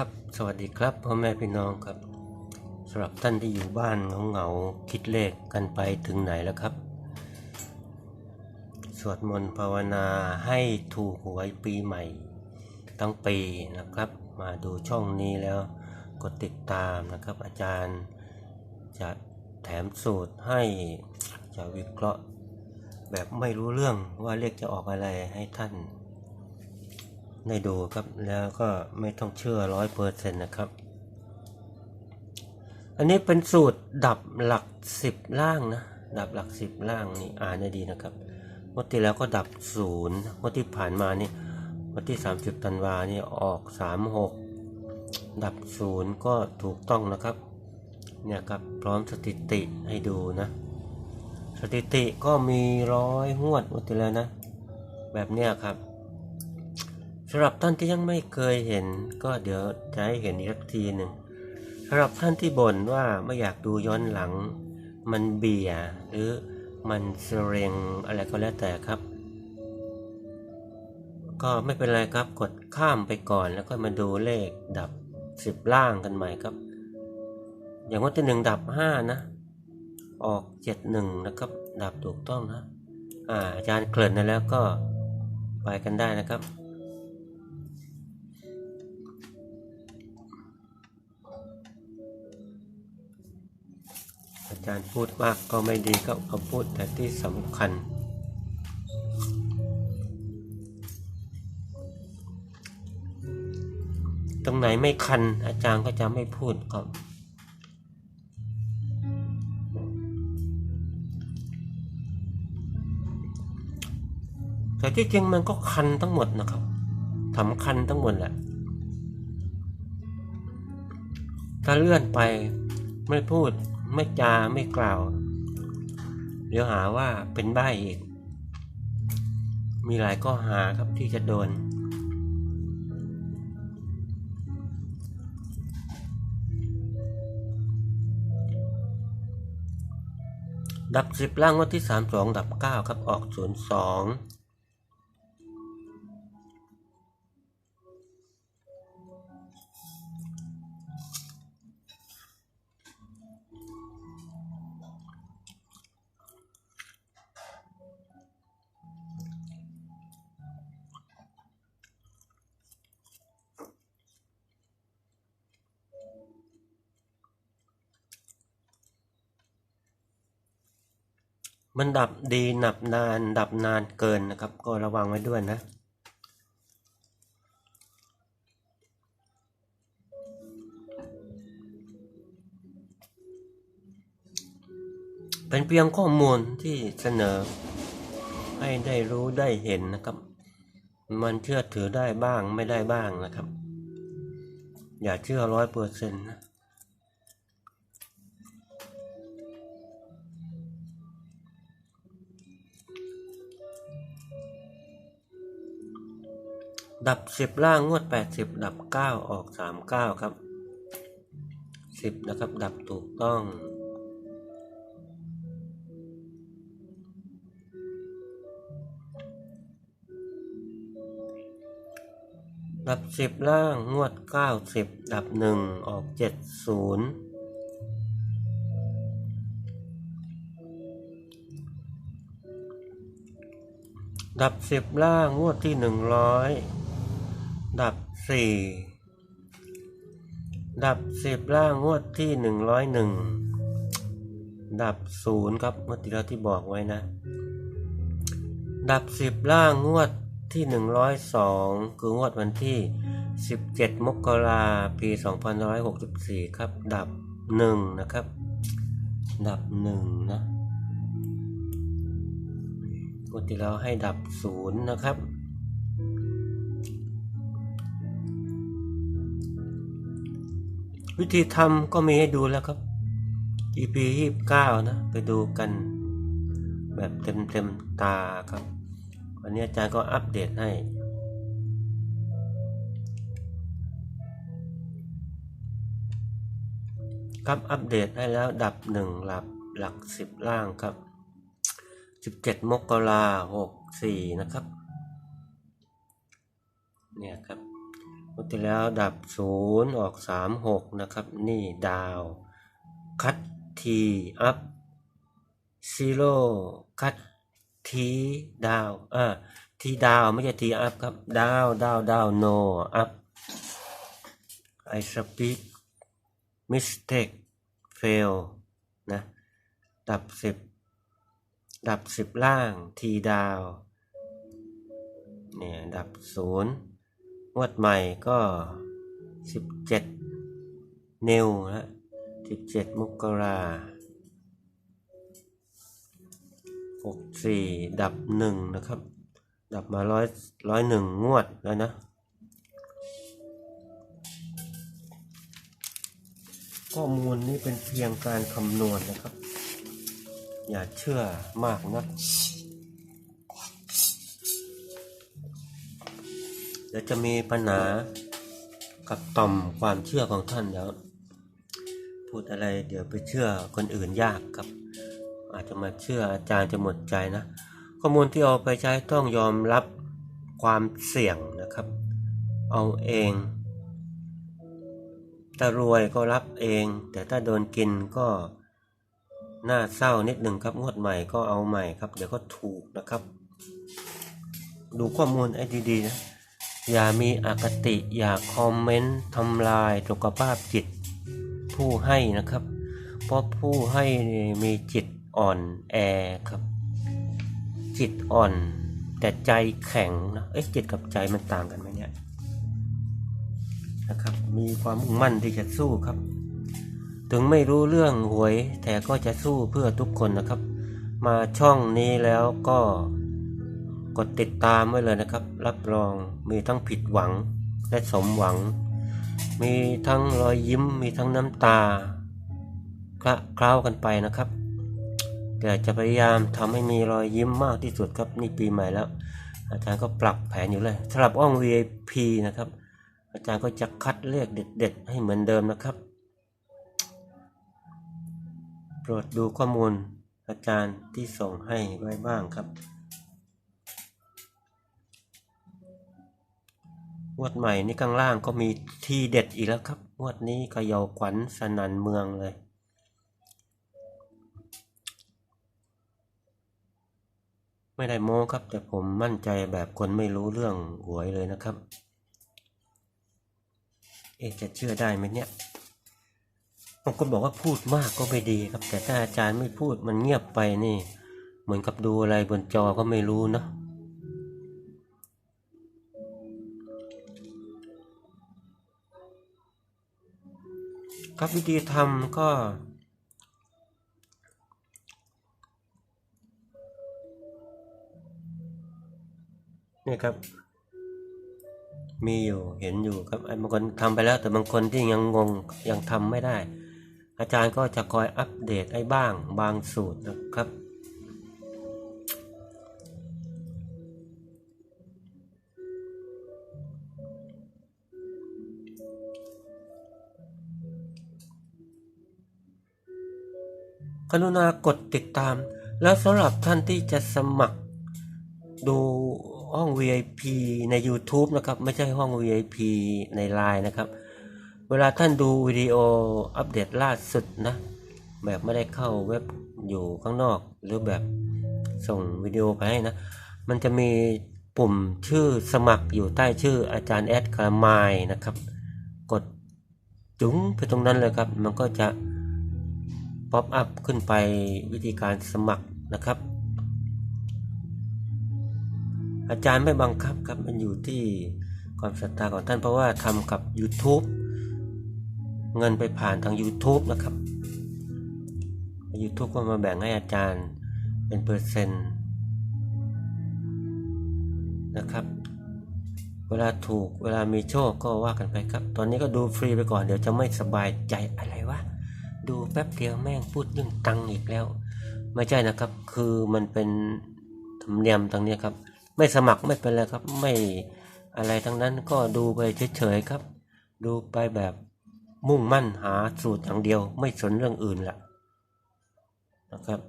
ครับ สวัสดีครับพ่อแม่พี่น้องครับสำหรับท่านที่อยู่บ้านเหงาๆคิดเลขกันไปถึงไหนแล้วครับ สวดมนต์ภาวนาให้ถูกหวยปีใหม่ทั้งปีนะครับ มาดูช่องนี้แล้วกดติดตามนะครับ อาจารย์จะแถมสูตรให้จะวิเคราะห์แบบไม่รู้เรื่องว่าเลขจะออกอะไรให้ท่าน ได้ดูครับแล้วก็ไม่ต้องเชื่อร้อยเปอร์เซ็นต์นะครับ อันนี้เป็นสูตรดับหลักสิบล่างนะ ดับหลักสิบล่างนี่อ่านได้ดีนะครับงวดที่แล้วก็ดับศูนย์งวดที่ผ่านมานี่วันที่ 30ธันวานี่ออก 36 ดับศูนย์ก็ถูกต้องนะครับ เนี่ยครับพร้อมสถิติให้ดูนะ สถิติก็มีร้อยงวดงวดที่แล้วนะ แบบเนี้ยครับำหรับท่านที่ยังไม่เคยเห็น ก็เดี๋ยวจะให้เห็นอีกทีหนึ่งสำหรับท่านที่บ่นว่าไม่อยากดูย้อนหลัง มันเบียร์หรือมันเสรงอะไรก็แล้วแต่ครับ ก็ไม่เป็นไรครับกดข้ามไปก่อนแล้วก็มาดูเลขดับสิบล่างกันใหม่ครับ อย่างว่าที่หนึ่งดับห้านะ ออกเจ็ดหนึ่งนะครับ ดับถูกต้องนะอาอาจารย์เกริ่นนะแล้วก็ไปกันได้นะครับ อาจารย์พูดมากก็ไม่ดีครับเขาพูดแต่ที่สำคัญ ตรงไหนไม่คัน อาจารย์ก็จะไม่พูดครับแต่ที่จริงมันก็คันทั้งหมดนะครับสำคัญทั้งหมดแหละ ถ้าเลื่อนไปไม่พูด ไม่จาไม่กล่าว เดี๋ยวหาว่าเป็นใบ้อีก มีหลายข้อหาครับที่จะโดน ดับสิบล่างวันที่สามสองดับเก้าครับออกศูนย์สอง มันดับดีดับนาน ดับนานเกินนะครับ ก็ระวังไว้ด้วยนะเป็นเพียงข้อมูลที่เสนอ ให้ได้รู้ได้เห็นนะครับ มันเชื่อถือได้บ้างไม่ได้บ้างนะครับ อย่าเชื่อร้อยเปอร์เซ็นต์นะ ดับสิบล่างงวดแปดสิบดับเก้าออกสามเก้าครับสิบนะครับ ดับถูกต้อง ดับสิบล่างงวดเก้าสิบดับหนึ่งออกเจ็ดศูนย์ดับสิบล่างงวดที่หนึ่งร้อย ดับสี่ดับสิบล่างงวดที่หนึ่งร้อยหนึ่งดับศูนย์ครับเมื่อที่เราที่บอกไว้นะ ดับสิบล่างงวดที่หนึ่งร้อยสองคืองวดวันที่สิบเจ็ดมกราปีสองพันร้อยหกสิบสี่ครับ ดับหนึ่งนะครับ ดับหนึ่งนะงวดที่เราให้ดับศูนย์นะครับ วิธีทำก็มีให้ดูแล้วครับ EP ยี่สิบเก้านะ ไปดูกัน แบบเต็มเต็มๆตาครับ วันนี้อาจารย์ก็อัปเดตให้ ครับอัปเดตให้แล้วดับหนึ่งหลักหลักสิบล่างครับสิบเจ็ดมกราหกสี่นะครับ ที่แล้วดับศูนย์ออกสามหกนะครับ นี่ดาว คัดทีอัพซีโร่คัดทีดาวอ่าทีดาวไม่ใช่ทีอัพครับ ดาวดาวดาวโนอัพ I speak mistake fail นะดับสิบดับสิบล่างทีดาวเนี่ยดับศูนย์ งวดใหม่ก็สิบเจ็ดนิวนะสิบเจ็ดมกราหกสี่ดับหนึ่งนะครับ ดับมาร้อยร้อยหนึ่งงวดแล้วนะ ข้อมูลนี้เป็นเพียงการคำนวณนะครับ อย่าเชื่อมากนะ เดี๋ยวจะมีปัญหากับต่อมความเชื่อของท่านเดี๋ยวพูดอะไรเดี๋ยวไปเชื่อคนอื่นยากครับ อาจจะมาเชื่ออาจารย์จะหมดใจนะ ข้อมูลที่เอาไปใช้ต้องยอมรับความเสี่ยงนะครับ เอาเองถ้ารวยก็รับเอง แต่ถ้าโดนกินก็น่าเศร้านิดหนึ่งครับงวดใหม่ก็เอาใหม่ครับ เดี๋ยวก็ถูกนะครับ ดูข้อมูลไอ้ดีๆนะ อย่ามีอคติอย่าคอมเมนต์ทำลายสุขภาพจิต ผู้ให้นะครับ เพราะผู้ให้มีจิตอ่อนแอครับ จิตอ่อน แต่ใจแข็งนะเอ๊ะจิตกับใจมันต่างกันไหมเนี่ยนะครับ มีความมุ่งมั่นที่จะสู้ครับ ถึงไม่รู้เรื่องหวย แต่ก็จะสู้เพื่อทุกคนนะครับ มาช่องนี้แล้วก็ กดติดตามไว้เลยนะครับ รับรองมีทั้งผิดหวังและสมหวัง มีทั้งรอยยิ้ม มีทั้งน้ำตาคละเคล้ากันไปนะครับแต่จะพยายามทำให้มีรอยยิ้มมากที่สุดครับนี่ปีใหม่แล้ว อาจารย์ก็ปรับแผนอยู่เลยสำหรับอ้อง VIP นะครับ อาจารย์ก็จะคัดเลขเด็ด ๆ ให้เหมือนเดิมนะครับ โปรดดูข้อมูลอาจารย์ที่ส่งให้ไว้บ้างครับ งวดใหม่นี่ข้างล่างก็มีทีเด็ดอีกแล้วครับงวดนี้เขย่าขวัญสนันเมืองเลย ไม่ได้โม้ครับ แต่ผมมั่นใจแบบคนไม่รู้เรื่องหวยเลยนะครับ เอจะเชื่อได้ไหมเนี่ยบางคนบอกว่าพูดมากก็ไม่ดีครับ แต่ถ้าอาจารย์ไม่พูดมันเงียบไปนี่ เหมือนกับดูอะไรบนจอก็ไม่รู้เนาะ ครับวิธีทำก็ นี่ครับ มีอยู่เห็นอยู่ครับไอ้บางคนทำไปแล้ว แต่บางคนที่ยังงงยังทำไม่ได้ อาจารย์ก็จะคอยอัปเดตไอ้บ้างบางสูตรนะครับ รุณากดติดตาม แล้วสำหรับท่านที่จะสมัครดูห้อง VIP ใน YouTube นะครับ ไม่ใช่ห้อง VIP ใน Line นะครับ เวลาท่านดูวิดีโออัปเดตล่าสุดนะ แบบไม่ได้เข้าเว็บอยู่ข้างนอก หรือแบบส่งวิดีโอไปให้นะ มันจะมีปุ่มชื่อสมัครอยู่ใต้ชื่ออาจารย์แอดคารมายนะครับ กดจุ้งไปตรงนั้นเลยครับ มันก็จะ ป๊อปอัพขึ้นไปวิธีการสมัครนะครับ อาจารย์ไม่บังคับครับมันอยู่ที่ความศรัทธาของท่านเพราะว่าทำกับ YouTube เงินไปผ่านทาง YouTube นะครับ YouTube ก็มาแบ่งให้อาจารย์เป็นเปอร์เซ็นต์นะครับ เวลาถูกเวลามีโชคก็ว่ากันไปครับ ตอนนี้ก็ดูฟรีไปก่อนเดี๋ยวจะไม่สบายใจอะไรวะ ดูแป๊บเดียวแม่งพูดเรื่องตังอีกแล้ว ไม่ใช่นะครับ คือมันเป็นธรรมเนียมตรงนี้ครับ ไม่สมัครไม่เป็นไรครับ ไม่อะไรทั้งนั้นก็ดูไปเฉยๆครับ ดูไปแบบมุ่งมั่นหาสูตรอย่างเดียว ไม่สนเรื่องอื่นละนะครับ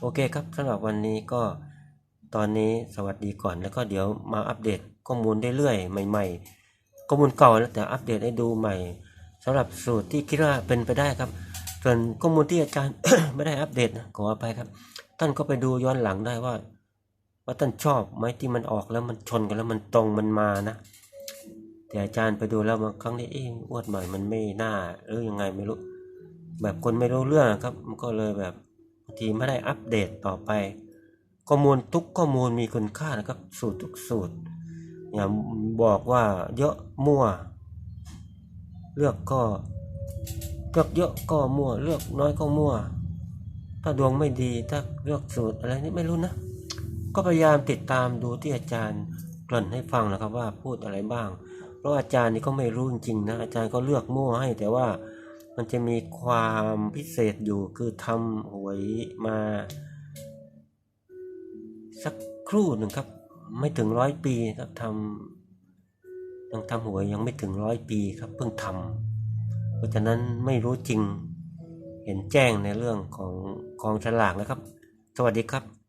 โอเคครับสำหรับวันนี้ก็ตอนนี้สวัสดีก่อนแล้วก็เดี๋ยวมาอัปเดตข้อมูลเรื่อยๆใหม่ ๆ ข้อมูลเก่าแล้วแต่อัปเดตให้ดูใหม่ สำหรับสูตรที่คิดว่าเป็นไปได้ครับ ส่วนข้อมูลที่อาจารย์ไม่ได้อัปเดตนะขออภัยครับ ท่านก็ไปดูย้อนหลังได้ว่า ว่าท่านชอบไหมที่มันออกแล้วมันชนกันแล้วมันตรงมันมานะ แต่อาจารย์ไปดูแล้วบางครั้งนี่เองอวดใหม่มันไม่น่าหรือยังไงไม่รู้ แบบคนไม่รู้เรื่องครับ มันก็เลยแบบบางทีไม่ได้อัปเดตต่อไป ข้อมูลทุกข้อมูลมีคุณค่านะครับ สูตรทุกสูตรอย่าบอกว่าเยอะมั่ว เลือกก็เลือกเยอะก็มั่ว เลือกน้อยก็มั่ว ถ้าดวงไม่ดีถ้าเลือกสูตรอะไรนี่ไม่รู้นะ ก็พยายามติดตามดูที่อาจารย์กริ่นให้ฟังนะครับว่าพูดอะไรบ้าง เพราะอาจารย์นี่ก็ไม่รู้จริงๆนะอาจารย์ก็เลือกมั่วให้ แต่ว่ามันจะมีความพิเศษอยู่คือทำหวยมา สักครู่หนึ่งครับ ไม่ถึงร้อยปีครับทำ ยังทำหวยยังไม่ถึงร้อยปีครับเพิ่งทำเพราะฉะนั้นไม่รู้จริงเห็นแจ้งในเรื่องของกองฉลากนะครับ สวัสดีครับ